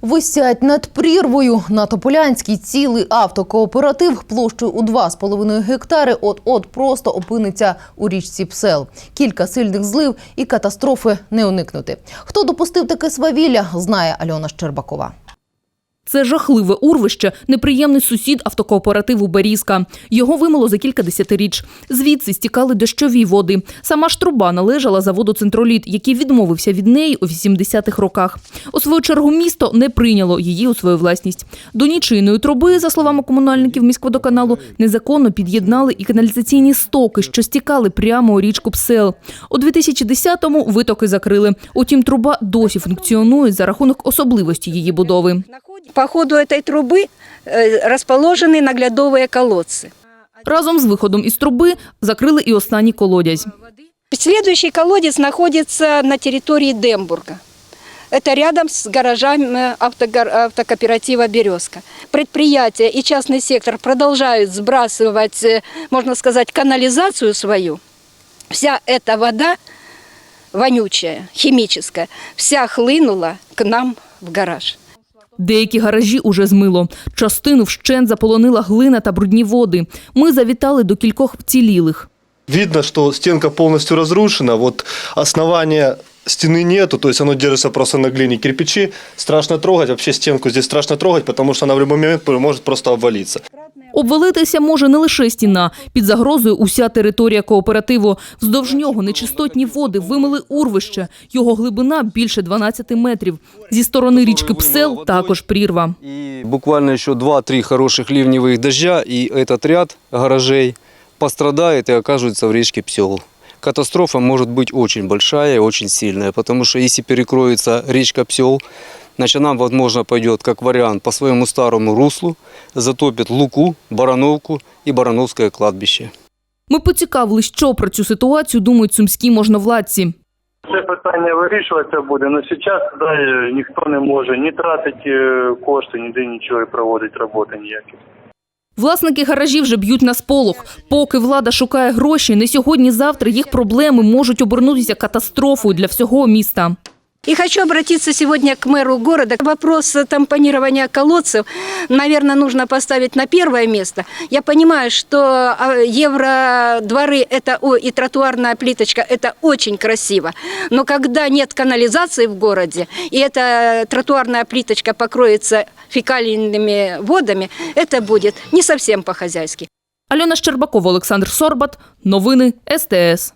Висять над прірвою на Тополянській цілий автокооператив площею у 2,5 гектари от-от просто опиниться у річці Псел. Кілька сильних злив і катастрофи не уникнути. Хто допустив таке свавілля, знає Альона Щербакова. Це жахливе урвище, неприємний сусід автокооперативу Берізка. Його вимило за кілька десятиріч. Звідси стікали дощові води. Сама ж труба належала заводу «Центроліт», який відмовився від неї у 80-х роках. У свою чергу місто не прийняло її у свою власність. До нічийної труби, за словами комунальників міськводоканалу, незаконно під'єднали і каналізаційні стоки, що стікали прямо у річку Псел. У 2010-му витоки закрили. Утім, труба досі функціонує за рахунок особливості її будови. По ходу этой трубы э, расположены наглядовые колодцы. Разом з виходом із труби закрили і останній колодязь. Следующий колодец находится на территории Дембурга. Это рядом с гаражами автогар- автокооператива «Березка». Предприятие и частный сектор продолжают сбрасывать, э, можно сказать, канализацию свою. Вся эта вода вонючая, химическая, вся хлынула к нам в гараж. Деякі гаражі уже змило. Частину вщент заполонила глина та брудні води. Ми завітали до кількох вцілілих. Видно, что стенка полностью разрушена. Вот основания стены нету, то есть оно просто на глине. Кирпичи страшно трогать, вообще стенку здесь страшно трогать, потому что она в любой момент может просто обвалиться. Обвалитися може не лише стіна. Під загрозою уся територія кооперативу. Вздовж нього нечистотні води вимили урвище. Його глибина більше 12 метрів. Зі сторони річки Псел також прірва. Буквально ще 2-3 хороших лівнівих дождя, і цей ряд гаражей пострадає і окажуться в річці Псел. Катастрофа может быть очень большая и очень сильная, потому что если перекроется речка Псел, значит нам, возможно, пойдет как вариант по своему старому руслу, затопит Луку, Барановку и Барановское кладбище. Ми поцікавили, що про цю ситуацію думають сумські можновладці. Це питання вирішуватися буде, але зараз да, ніхто не може ні тратити е, кошти, ніде нічого і проводити роботи ніякі. Власники гаражів вже б'ють на сполох. Поки влада шукає гроші, не сьогодні-завтра їх проблеми можуть обернутися катастрофою для всього міста. И хочу обратиться сегодня к мэру города. Вопрос тампонирования колодцев, наверное, нужно поставить на первое место. Я понимаю, что а, евро-дворы это, о, и тротуарная плиточка – это очень красиво. Но когда нет канализации в городе, и эта тротуарная плиточка покроется фекальными водами, это будет не совсем по-хозяйски. Альона Щербакова, Олександр Сорбат. Новини СТС.